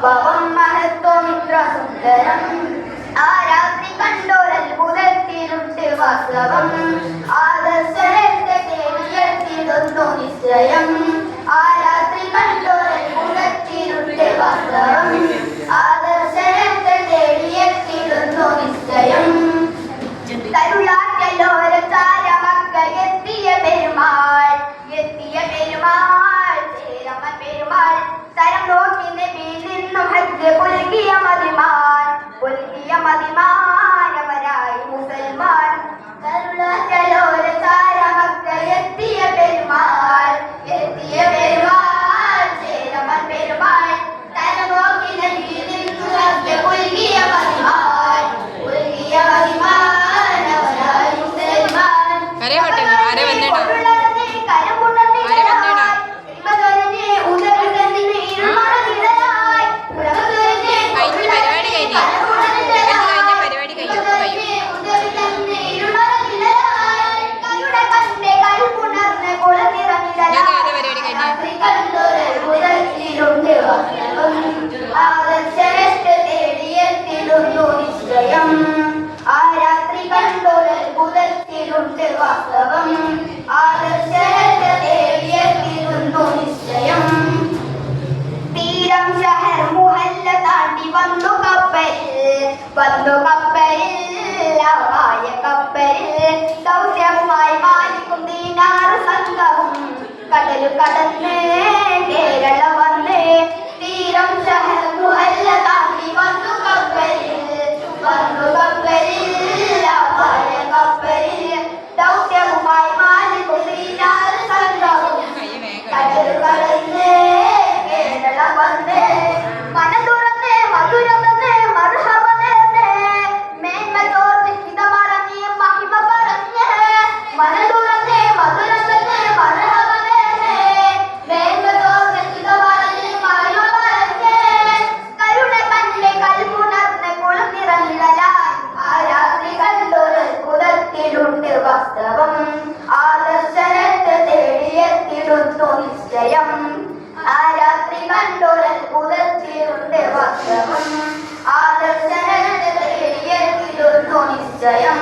സംഭവം മഹത്വമിത്രസുന്ദരം. ആ രാത്രി കണ്ടോരത്ഭുതത്തിലുണ്ട് വാസ്തവം ആദർശത്തെ നിശ്ചയം. ആ രാത്രി കണ്ടോ അഭിമാനവരായി മുസൽമാൻ. കരുണ ചലോലതാര ഭക്തയെത്തിയ പെരുമാൾ എത്തിയ പെരുമാൾ ചേരമൻ പെരുമാൾ. തലമോക്കി നൽകി മുസൽമാൻ. അരേ വട്ടേ അരേ വന്നേട്ടാ? കപ്പലിൽ കപ്പലിൽ സൗരം ആ രാത്രി കണ്ടോരൻ പുലർച്ചയുണ്ട് വർഷവും ആ ദർശനം നിശ്ചയം.